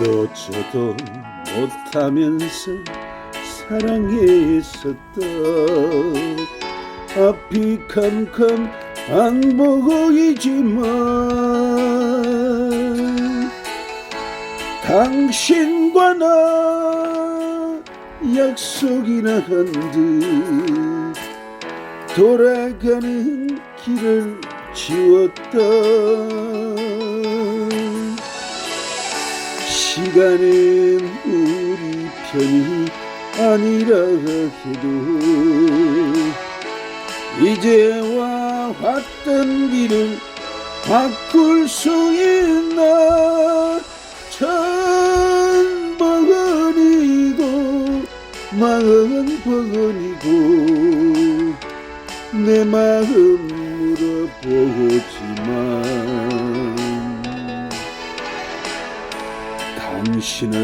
이도 저도 못하면서 사랑했었다 앞이 캄캄한 보고이지만 당신과 나 약속이나 한듯 돌아가는 길을 지웠다 시간은 우리 편이 아니라 해도 이제와 왔던 길을 바꿀 수 있나? 천 번이고 만 번이고 내 마음 물어보지만 당신을